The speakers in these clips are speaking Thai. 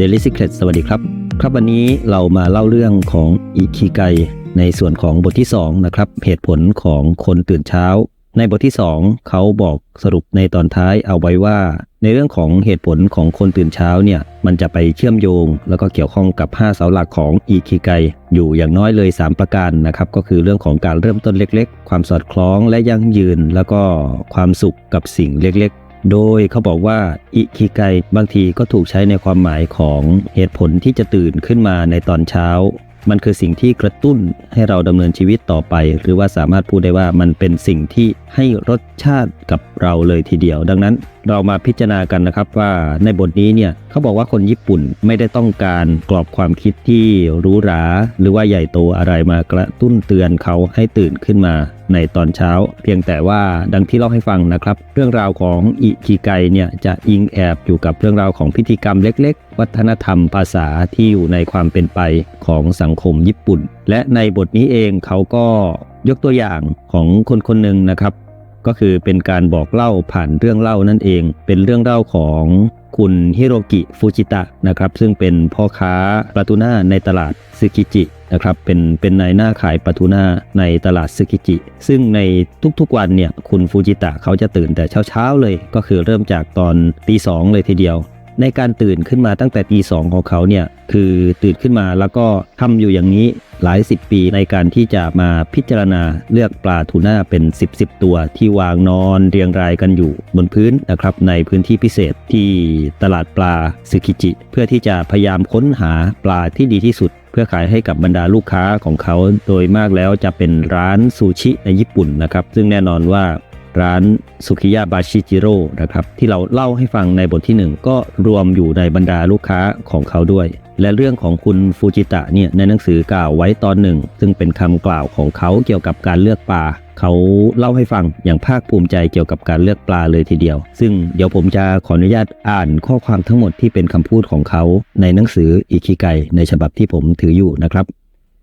Daily Secret สวัสดีครับ ครับวันนี้เรามาเล่าเรื่องของอิคิไกในส่วนของบทที่ 2 นะครับ เหตุผลของคนตื่นเช้า ในบทที่ 2 เขาบอกสรุปในตอนท้ายเอาไว้ว่า ในเรื่องของเหตุผลของคนตื่นเช้าเนี่ยมันจะไปเชื่อมโยง แล้วก็เกี่ยวข้องกับ 5 เสาหลักของอิคิไกอยู่อย่างน้อยเลย 3 ประการนะครับก็คือเรื่องของการเริ่มต้นเล็ก ๆ ความสอดคล้องและยั่งยืน แล้วก็ความสุขกับสิ่งเล็กๆ โดยเขาบอกว่าอิคิไกบางทีก็ถูกใช้ในความหมายของเหตุผลที่จะตื่นขึ้นมาในตอนเช้า มันคือสิ่งที่กระตุ้นให้เราดำเนินชีวิตต่อไป หรือว่าสามารถพูดได้ว่ามันเป็นสิ่งที่ให้รสชาติกับเราเลยทีเดียว ดังนั้น เรามาพิจารณากันนะครับว่าในบทนี้เนี่ยเขาบอกว่าคนญี่ปุ่นไม่ได้ต้องการกรอบความคิดที่หรูหรา หรือว่าใหญ่โตอะไรมากระตุ้นเตือนเขาให้ตื่นขึ้นมาในตอนเช้า เพียงแต่ว่าดังที่เล่าให้ฟังนะครับ เรื่องราวของอิคิไกเนี่ยจะอิงแอบอยู่กับเรื่องราวของพิธีกรรมเล็ก ๆ วัฒนธรรมภาษาที่อยู่ในความเป็นไปของสังคมญี่ปุ่น และในบทนี้เองเขาก็ยกตัวอย่างของคนคนหนึ่งนะครับ ก็คือเป็นการบอกเล่าผ่านเรื่องเล่านั่นเอง เป็นเรื่องเล่าของคุณฮิโรกิฟูจิตะนะครับซึ่งเป็นพ่อค้าปลาทูน่าในตลาดซึกิจินะครับเป็นเป็นนายหน้าขายปลาทูน่าในตลาดซึกิจิ ซึ่งในทุกๆวันเนี่ยคุณฟูจิตะเขาจะตื่นแต่เช้าๆเลย ก็คือเริ่มจากตอนตีสองเลยทีเดียว ในการตื่นขึ้นมาตั้งแต่ตีสองของเขาเนี่ยคือตื่นขึ้นมาแล้วก็ทำอยู่อย่างนี้หลายสิบปีในการที่จะมาพิจารณาเลือกปลาทูน่าเป็น 10บสตัวที่วางนอนเรียงรายกันอยู่บนพื้นนะครับในพื้นที่พิเศษที่ตลาดปลาซึกิจิ เพื่อที่จะพยายามค้นหาปลาที่ดีที่สุด เพื่อขายให้กับบรรดาลูกค้าของเขา โดยมากแล้วจะเป็นร้านซูชิในญี่ปุ่นนะครับ ซึ่งแน่นอนว่า ร้านสุคิยะบาชิจิโร่นะครับที่เราเล่าให้ฟังในบทที่ 1 ก็รวมอยู่ในบรรดาลูกค้าของเขาด้วย และเรื่องของคุณฟูจิตะเนี่ยในหนังสือกล่าวไว้ตอนหนึ่ง ซึ่งเป็นคำกล่าวของเขาเกี่ยวกับการเลือกปลาเขาเล่าให้ฟังอย่างภาคภูมิใจเกี่ยวกับการเลือกปลาเลยทีเดียว ซึ่งเดี๋ยวผมจะขออนุญาตอ่านข้อความทั้งหมดที่เป็นคำพูดของเขาในหนังสืออิคิไกในฉบับที่ผมถืออยู่นะครับ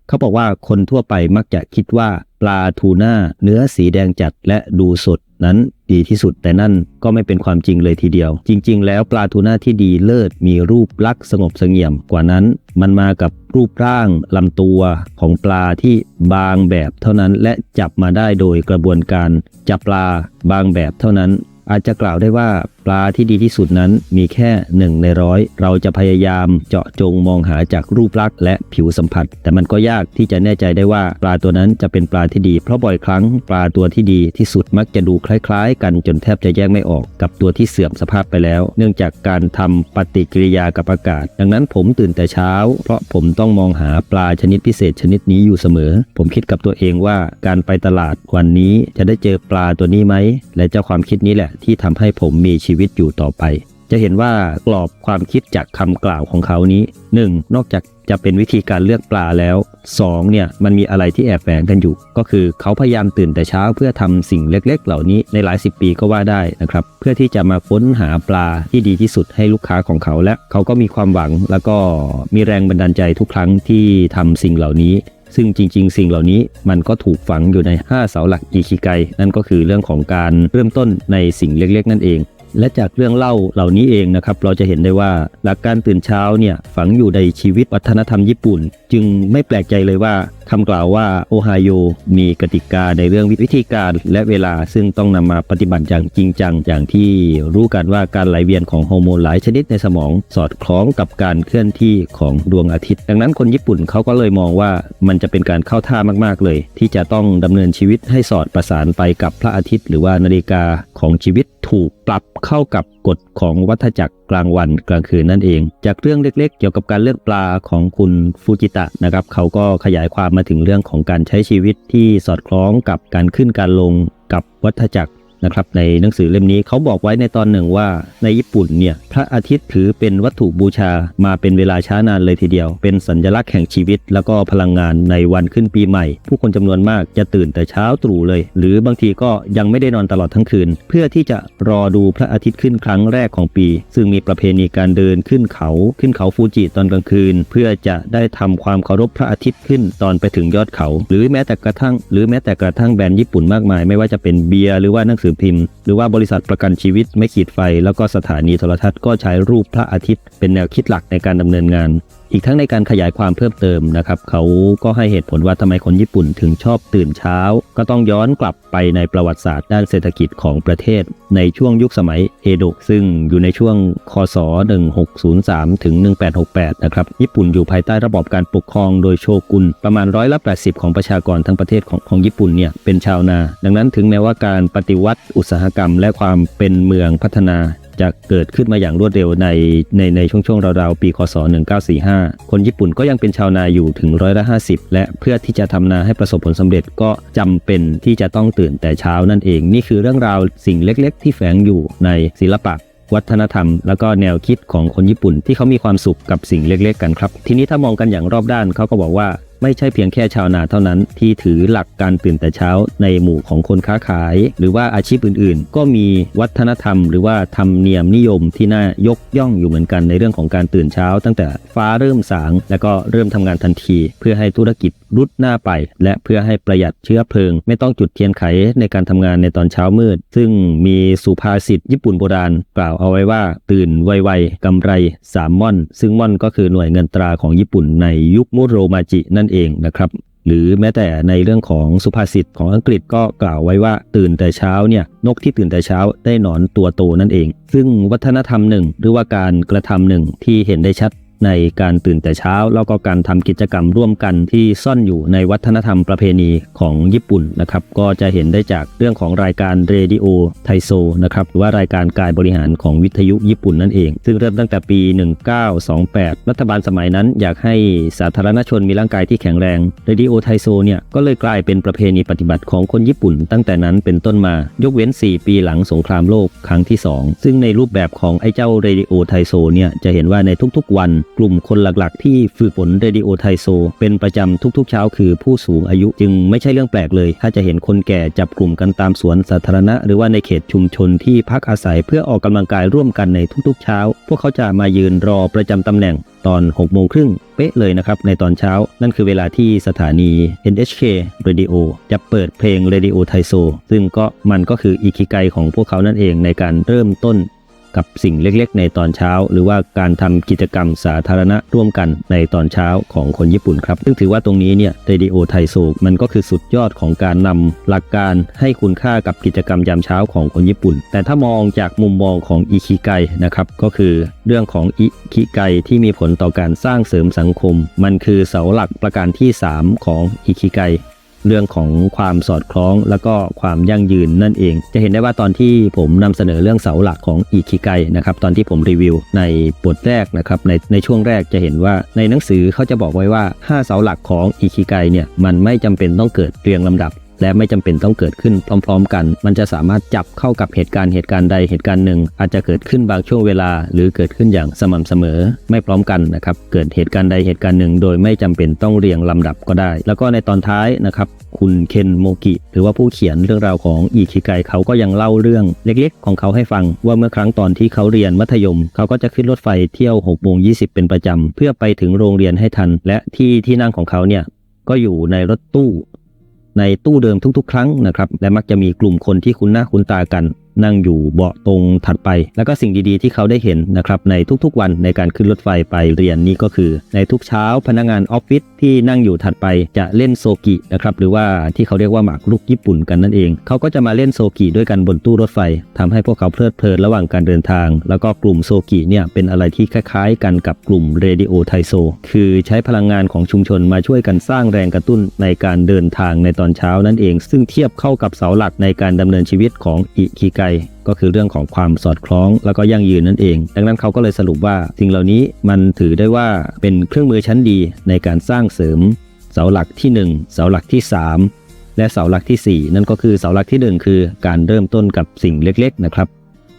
เขาบอกว่าคนทั่วไปมักจะคิดว่า ปลาทูน่าเนื้อสีแดงจัดและดูสด นั้นดีที่สุดแต่นั่นก็ไม่เป็นความจริงเลยทีเดียว จริง ๆ แล้วปลาทูน่าที่ดีเลิศมีรูปลักษณ์สงบเสงี่ยมกว่านั้น มันมากับรูปร่างลำตัวของปลาที่บางแบบเท่านั้นและจับมาได้โดยกระบวนการจับปลาบางแบบเท่านั้น อาจจะกล่าวได้ว่าปลาที่ดีที่สุดนั้นมีแค่หนึ่งในร้อยเราจะพยายามเจาะจงมองหาจากรูปลักษณ์และผิวสัมผัส แต่มันก็ยากที่จะแน่ใจได้ว่าปลาตัวนั้นจะเป็นปลาที่ดี เพราะบ่อยครั้งปลาตัวที่ดีที่สุดมักจะดูคล้ายๆ กันจนแทบจะแยกไม่ออกกับตัวที่เสื่อมสภาพไปแล้ว เนื่องจากการทำปฏิกิริยากับอากาศ ดังนั้นผมตื่นแต่เช้า เพราะผมต้องมองหาปลาชนิดพิเศษชนิดนี้อยู่เสมอ ผมคิดกับตัวเองว่าการไปตลาดวันนี้จะได้เจอปลาตัวนี้ไหมและเจ้าความคิดนี้แหละที่ทำให้ผมมีชีวิตอยู่ต่อไป จะเห็นว่ากรอบความคิดจากคำกล่าวของเขานี้ 1. นอกจากจะเป็นวิธีการเลือกปลาแล้ว 2. เนี่ยมันมีอะไรที่แอบแฝงกันอยู่ ก็คือเขาพยายามตื่นแต่เช้าเพื่อทำสิ่งเล็ก ๆ เหล่านี้ในหลายสิบปีก็ว่าได้นะครับ เพื่อที่จะมาค้นหาปลาที่ดีที่สุดให้ลูกค้าของเขาและเขาก็มีความหวังแล้วก็มีแรงบันดาลใจทุกครั้งที่ทำสิ่งเหล่านี้ซึ่งจริง ๆ สิ่งเหล่านี้มันก็ถูกฝังอยู่ใน 5 เสาหลักอิคิไก นั่นก็คือเรื่องของการเริ่มต้นในสิ่งเล็ก ๆ นั่นเอง และจากเรื่องเล่าเหล่านี้เองนะครับ เราจะเห็นได้ว่าหลักการตื่นเช้าเนี่ยฝังอยู่ในชีวิตวัฒนธรรมญี่ปุ่น จึงไม่แปลกใจเลยว่าคำกล่าวว่าโอไฮโอมีกติกาในเรื่องวิธีการและเวลาซึ่งต้องนำมาปฏิบัติอย่างจริงจัง อย่างที่รู้กันว่าการไหลเวียนของฮอร์โมนหลายชนิดในสมอง สอดคล้องกับการเคลื่อนที่ของดวงอาทิตย์ ดังนั้นคนญี่ปุ่นเขาก็เลยมองว่ามันจะเป็นการเข้าท่ามากๆเลย ที่จะต้องดำเนินชีวิตให้สอดประสานไปกับพระอาทิตย์ หรือว่านาฬิกาของชีวิตถูกปรับเข้ากับกฎของวัฏจักรกลางวันกลางคืนนั่นเอง จากเรื่องเล็กๆ เกี่ยวกับการเลือกปลาของคุณฟูจิตะนะครับ เขาก็ขยายความมาถึงเรื่องของการใช้ชีวิตที่สอดคล้องกับการขึ้นการลงกับวัฏจักร นะครับในหนังสือเล่มนี้เขาบอกไว้ในตอนหนึ่งว่า ในญี่ปุ่นเนี่ยพระอาทิตย์ถือเป็นวัตถุบูชามาเป็นเวลาช้านานเลยทีเดียว เป็นสัญลักษณ์แห่งชีวิต แล้วก็พลังงานในวันขึ้นปีใหม่ ผู้คนจำนวนมากจะตื่นแต่เช้าตรู่เลย หรือบางทีก็ยังไม่ได้นอนตลอดทั้งคืน เพื่อที่จะรอดูพระอาทิตย์ขึ้นครั้งแรกของปี ซึ่งมีประเพณีการเดินขึ้นเขาขึ้นเขาฟูจิตอนกลางคืน เพื่อจะได้ทำความเคารพพระอาทิตย์ขึ้นตอนไปถึงยอดเขา หรือแม้แต่กระทั่ง หรือแม้แต่กระทั่งแบรนด์ญี่ปุ่นมากมาย ไม่ว่าจะเป็นเบียร์หรือว่าหนังสือสือพิมพ์ หรือว่าบริษัทประกันชีวิตไม่ขีดไฟ แล้วก็สถานีโทรทัศน์ก็ใช้รูปพระอาทิตย์ เป็นแนวคิดหลักในการดำเนินงานอีกทั้งในการขยายความเพิ่มเติมนะครับเขาก็ให้เหตุผลว่าทำไมคนญี่ปุ่นถึงชอบตื่นเช้า ก็ต้องย้อนกลับไปในประวัติศาสตร์ด้านเศรษฐกิจของประเทศ ในช่วงยุคสมัยเอโดะซึ่งอยู่ในช่วงคศ 1603 ถึง 1868 นะครับญี่ปุ่นอยู่ภายใต้ระบอบการปกครองโดยโชกุนประมาณร้อยละ80 ของประชากรทั้งประเทศของของญี่ปุ่นเนี่ยเป็นชาวนา ดังนั้นถึงแม้ว่าการปฏิวัติอุตสาหกรรม และความเป็นเมืองพัฒนา จะเกิดขึ้นมาอย่างรวดเร็วในในในช่วงช่วงราวๆปีคศ 1945 คนญี่ปุ่นก็ยังเป็นชาวนาอยู่ถึงร้อยละ50 และเพื่อที่จะทำนาให้ประสบผลสำเร็จก็จำเป็นที่จะต้องตื่นแต่เช้านั่นเอง นี่คือเรื่องราวสิ่งเล็ก ๆ ที่แฝงอยู่ในศิลปะวัฒนธรรม แล้วก็แนวคิดของคนญี่ปุ่นที่เขามีความสุขกับสิ่งเล็ก ๆ กันครับ ทีนี้ถ้ามองกันอย่างรอบด้านเขาก็บอกว่า ไม่ใช่เพียงแค่ชาวนาเท่านั้น ที่ถือหลักการตื่นแต่เช้าในหมู่ของคนค้าขาย หรือว่าอาชีพอื่นๆ ก็มีวัฒนธรรม หรือว่าธรรมเนียมนิยมที่น่ายกย่องอยู่เหมือนกันในเรื่องของการตื่นเช้า ตั้งแต่ฟ้าเริ่มสาง แล้วก็เริ่มทำงานทันที เพื่อให้ธุรกิจรุดหน้าไป และเพื่อให้ประหยัดเชื้อเพลิง ไม่ต้องจุดเทียนไขในการทำงานในตอนเช้ามืด ซึ่งมีสุภาษิตญี่ปุ่นโบราณ กล่าวเอาไว้ว่า ตื่นไวๆกำไรสามม่อน ซึ่งม่อนก็คือหน่วยเงินตราของญี่ปุ่นในยุคมุโรมาจินั่นเองนะครับ หรือแม้แต่ในเรื่องของสุภาษิตของอังกฤษก็กล่าวไว้ว่าตื่นแต่เช้าเนี่ยนกที่ตื่นแต่เช้าได้หนอนตัวโตนั่นเอง ซึ่งวัฒนธรรมหนึ่ง หรือว่าการกระทำหนึ่งที่เห็นได้ชัด ในการตื่นแต่เช้า แล้วก็การทำกิจกรรมร่วมกันที่ซ่อนอยู่ในวัฒนธรรมประเพณีของญี่ปุ่นนะครับก็จะเห็นได้จากเรื่องของรายการเรดิโอไทโซนะครับหรือว่ารายการการบริหารของวิทยุญี่ปุ่นนั่นเอง ซึ่งเริ่มตั้งแต่ปี 1928 รัฐบาลสมัยนั้นอยากให้สาธารณชนมีร่างกายที่แข็งแรงเรดิโอไทโซเนี่ยก็เลยกลายเป็นประเพณีปฏิบัติของคนญี่ปุ่น ตั้งแต่นั้นเป็นต้นมายกเว้น 4 ปีหลังสงครามโลกครั้งที่ 2 ซึ่งในรูปแบบของไอ้เจ้าเรดิโอไทโซเนี่ยจะเห็นว่าในทุกๆวันกลุ่มคนหลักๆ ที่ฝึกฝนเรดิโอไทโซ เป็นประจำทุกๆ เช้าคือผู้สูงอายุจึงไม่ใช่เรื่องแปลกเลย ถ้าจะเห็นคนแก่จับกลุ่มกันตามสวนสาธารณะ หรือว่าในเขตชุมชนที่พักอาศัยเพื่อออกกำลังกายร่วมกันในทุกๆ เช้า พวกเขาจะมายืนรอประจำตำแหน่งตอน 6 โมงครึ่ง เป๊ะเลยนะครับ ในตอนเช้า นั่นคือเวลาที่สถานี NHK Radio จะเปิดเพลง Radio ไทโซ ซึ่งก็มันก็คืออีคิไกของพวกเขานั่นเองในการเริ่มต้น กับสิ่งเล็กๆ ในตอนเช้า หรือว่าการทำกิจกรรมสาธารณะร่วมกันในตอนเช้าของคนญี่ปุ่นครับซึ่งถือว่าตรงนี้เนี่ยเรดิโอไทโซมันก็คือสุดยอดของการนำหลักการให้คุณค่ากับกิจกรรมยามเช้าของคนญี่ปุ่น แต่ถ้ามองจากมุมมองของอิคิไกนะครับก็คือเรื่องของอิคิไกที่มีผลต่อการสร้างเสริมสังคม มันคือเสาหลักประการที่ 3 ของอิคิไก เรื่องของความสอดคล้องแล้วก็ความยั่งยืนนั่นเอง จะเห็นได้ว่าตอนที่ผมนำเสนอเรื่องเสาหลักของอิคิไกนะครับตอนที่ผมรีวิวในบทแรกนะครับในในช่วงแรกจะเห็นว่าในหนังสือเขาจะบอกไว้ว่า 5 เสาหลักของอิคิไกเนี่ยมันไม่จำเป็นต้องเกิดเรียงลำดับ และไม่จำเป็นต้องเกิดขึ้นพร้อม ๆ กัน มันจะสามารถจับเข้ากับเหตุการณ์เหตุการณ์ใดเหตุการณ์หนึ่ง อาจจะเกิดขึ้นบางช่วงเวลา หรือเกิดขึ้นอย่างสม่ำเสมอ ไม่พร้อมกันนะครับเกิดเหตุการณ์ใดเหตุการณ์หนึ่ง โดยไม่จำเป็นต้องเรียงลำดับก็ได้ แล้วก็ในตอนท้ายนะครับคุณเคนโมกิ หรือว่าผู้เขียนเรื่องราวของอีคิไกเขาก็ยังเล่าเรื่องเล็กๆ ของเขาให้ฟัง ว่าเมื่อครั้งตอนที่เขาเรียนมัธยม เขาก็จะขึ้นรถไฟเที่ยว6โมง20เป็นประจำเพื่อไปถึงโรงเรียนให้ทัน และที่ที่นั่งของเขาเนี่ยก็อยู่ในรถตู้ ในตู้เดิมทุกๆ ครั้งนะครับ และมักจะมีกลุ่มคนที่คุ้นหน้าคุ้นตากัน นั่งอยู่เบาะตรงถัดไป แล้วก็สิ่งดีๆที่เขาได้เห็นนะครับในทุกๆวันในการขึ้นรถไฟไปเรียนนี่ก็คือ ในทุกเช้าพนักงานออฟฟิศที่นั่งอยู่ถัดไปจะเล่นโซกินะครับหรือว่าที่เขาเรียกว่าหมากรุกญี่ปุ่นกันนั่นเอง เขาก็จะมาเล่นโซกิด้วยกันบนตู้รถไฟทำให้พวกเขาเพลิดเพลินระหว่างการเดินทาง แล้วก็กลุ่มโซกิเนี่ยเป็นอะไรที่คล้ายๆ กันกับกลุ่มเรดิโอไทโซคือใช้พลังงานของชุมชนมาช่วยกันสร้างแรงกระตุ้นในการเดินทางในตอนเช้านั่นเอง ซึ่งเทียบเข้ากับเสาหลักในการดำเนินชีวิตของอิคิไกก็คือเรื่องของความสอดคล้องแล้วก็ยั่งยืนนั่นเอง ดังนั้นเขาก็เลยสรุปว่าสิ่งเหล่านี้มันถือได้ว่าเป็นเครื่องมือชั้นดีในการสร้างเสริม เสาหลักที่ 1 เสาหลักที่ 3 และเสาหลักทีสี่4 นั่นก็คือเสาหลักที่ 1 คือการเริ่มต้นกับสิ่งเล็กๆนะครับ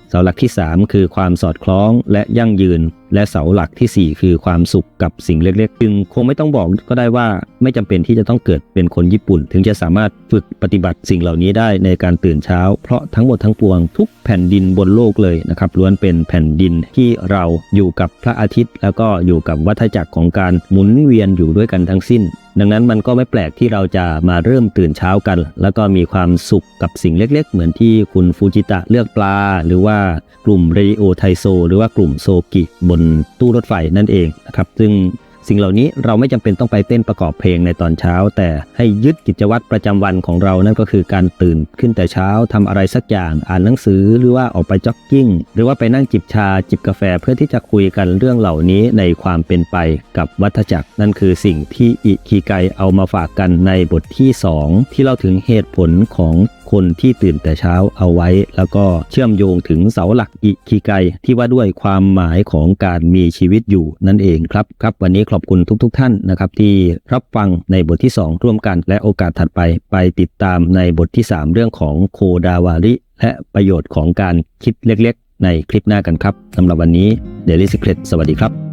เสาหลักที่ 3 คือความสอดคล้องและยั่งยืน และเสาหลักทีสี่ 4 คือความสุขกับสิ่งเล็กๆ จึงคงไม่ต้องบอกก็ได้ว่าไม่จำเป็นที่จะต้องเกิดเป็นคนญี่ปุ่น ถึงจะสามารถฝึกปฏิบัติสิ่งเหล่านี้ได้ในการตื่นเช้า เพราะทั้งหมดทั้งปวงทุกแผ่นดินบนโลกเลยนะครับล้วนเป็นแผ่นดินที่เราอยู่กับพระอาทิตย์ แล้วก็อยู่กับวัฏจักรของการหมุนเวียนอยู่ด้วยกันทั้งสิ้น ดังนั้นมันก็ไม่แปลกที่เราจะมาเริ่มตื่นเช้ากัน แล้วก็มีความสุขกับสิ่งเล็กๆ เหมือนที่คุณฟูจิตะเลือกปลา หรือว่ากลุ่มเรโอไทโซ หรือว่ากลุ่มโซกิบนตู้รถไฟนั่นเองนะครับซึ่ง สิ่งเหล่านี้เราไม่จำเป็นต้องไปเต้นประกอบเพลงในตอนเช้า แต่ให้ยึดกิจวัตรประจำวันของเรานั่นก็คือการตื่นขึ้นแต่เช้าทำอะไรสักอย่างอ่านหนังสือหรือว่าออกไปจ็อกกิ้ง หรือว่าไปนั่งจิบชาจิบกาแฟเพื่อที่จะคุยกันเรื่องเหล่านี้ในความเป็นไปกับวัฏจักร นั่นคือสิ่งที่อิคิไกเอามาฝากกันในบทที่ 2 ที่เราถึงเหตุผลของ คนที่ตื่นแต่เช้าเอาไว้ แล้วก็เชื่อมโยงถึงเสาหลักอิคิไกที่ว่าด้วยความหมายของการมีชีวิตอยู่นั่นเองครับครับ วันนี้ขอบคุณทุกๆทท่านนะครับ ที่รับฟังในบทที่ 2 ร่วมกันและโอกาสถัดไป ไปติดตามในบทที่ 3 เรื่องของโคดาวาริ และประโยชน์ของการคิดเล็กๆ ในคลิปหน้ากันครับสำหรับวันนี้เดลิสเครตสวัสดีครับ